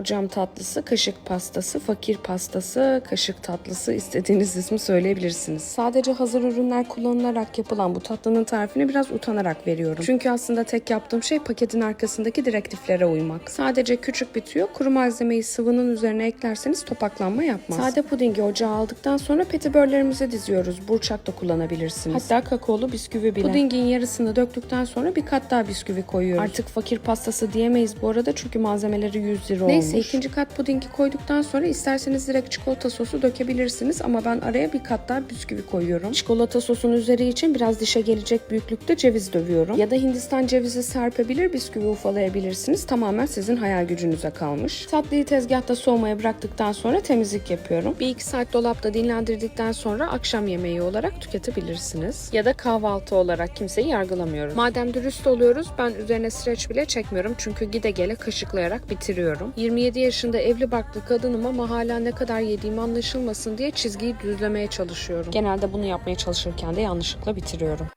borcam tatlısı, kaşık pastası, fakir pastası, kaşık tatlısı istediğiniz ismi söyleyebilirsiniz. Sadece hazır ürünler kullanılarak yapılan bu tatlının tarifini biraz utanarak veriyorum. Çünkü aslında tek yaptığım şey paketin arkasındaki direktiflere uymak. Sadece küçük bitiyor. Kuru malzemeyi sıvının üzerine eklerseniz topaklanma yapmaz. Sade pudingi ocağa aldıktan sonra petibörlerimizi diziyoruz. Burçak da kullanabilirsiniz. Hatta kakaolu bisküvi bile. Pudingin yarısını döktükten sonra bir kat daha bisküvi koyuyoruz. Artık fakir pastası diyemeyiz bu arada çünkü malzemeleri 100 lira Neyse olmuş. ikinci kat pudingi koyduktan sonra isterseniz direkt çikolata sosu dökebilirsiniz ama ben araya bir kat daha bisküvi koyuyorum. Çikolata sosun üzeri için biraz dişe gelecek büyüklükte ceviz dövüyorum. Ya da Hindistan cevizi serpebilir bisküvi ufalayabilirsiniz. Tamamen sizin hayal gücünüze kalmış. Tatlıyı tezgahta soğumaya bıraktıktan sonra temizlik yapıyorum. Bir iki saat dolapta dinlendirdikten sonra akşam yemeği olarak tüketebilirsiniz. Ya da kahvaltı olarak kimseyi yargılamıyorum. Madem dürüst oluyoruz ben üzerine streç bile çekmiyorum çünkü gide gele kaşıklayarak bitiriyorum. 27 yaşında evli barklı kadınım ama hala ne kadar yediğim anlaşılmasın diye çizgiyi düzlemeye çalışıyorum. Genelde bunu yapmaya çalışırken de yanlışlıkla bitiriyorum.